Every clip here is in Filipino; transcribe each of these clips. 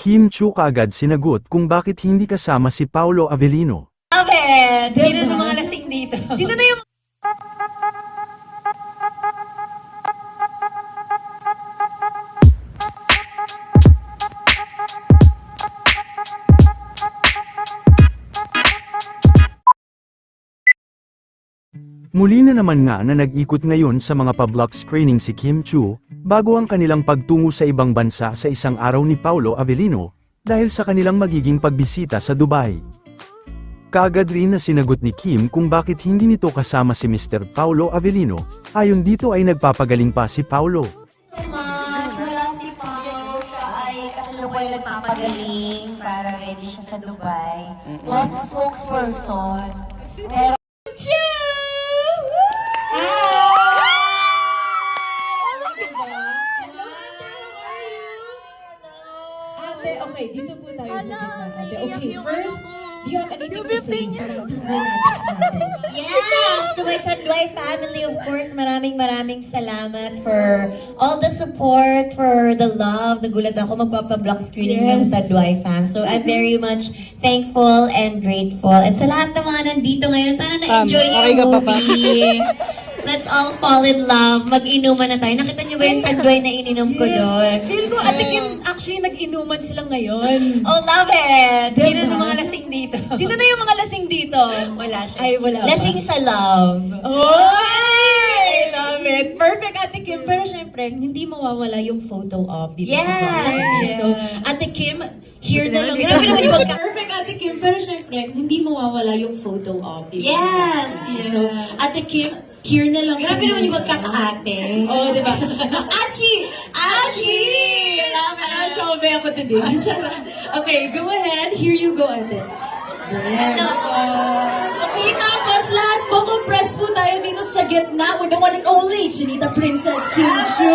Kim Chu kaagad sinagot kung bakit hindi kasama si Paolo Avellino. Love it! Sino ng mga lasing dito? Sino na yung Muli na naman nga na nag-ikot ngayon sa mga public screening si Kim Chu, bago ang kanilang pagtungo sa ibang bansa sa isang araw ni Paolo Avellino, dahil sa kanilang magiging pagbisita sa Dubai. Kaagad rin na sinagot ni Kim kung bakit hindi nito kasama si Mr. Paolo Avellino, ayon dito ay nagpapagaling pa si much. Wala si Paolo. Siya ay kasalukuyan nagpapagaling para ready siya sa Dubai. Plus spokesperson. Pero... Ate, okay, dito po tayo sa gitna, ate. Okay, first, do you have anything to say sa mga fanatics natin? Yes! To my Tanduay family, of course, maraming maraming salamat for all the support, for the love. Nagulat ako magpapa-block screening ng Yes. Tanduay fam. So I'm very much thankful and grateful. And sa lahat ng mga nandito ngayon, sana na-enjoy niyo okay yung ba? movie. Let's all fall in love. Mag-inuman na tayo. Nakita niyo ba yung Tanduay na ininom ko doon? Feel ko, ate Kim, actually, nag-inuman sila ngayon. Oh, love it! Sino Diba? ng mga lasing dito? Sino na yung mga lasing dito? Wala siya. Ay, wala ba? Lasing sa love. Oy! Love it! Perfect, Ate Kim. Pero syempre, hindi mawawala yung photo op dito sa Yes! box. So, Ate Kim, here na lang. Grabe naman yung Perfect, Ate Kim. Pero syempre, hindi mawawala yung photo op dito Yes! sa box. So, Ate Kim, here na lang. Grabe naman yung magkakaate. Oo, oh, di ba? Achi! Achi! Ah, Shobe ako today. okay, go ahead. Here you go, ate. Po. Okay, tapos lahat po, compress po tayo dito sa gitna with the one and only Chinita Princess Kim Chu.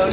Ba?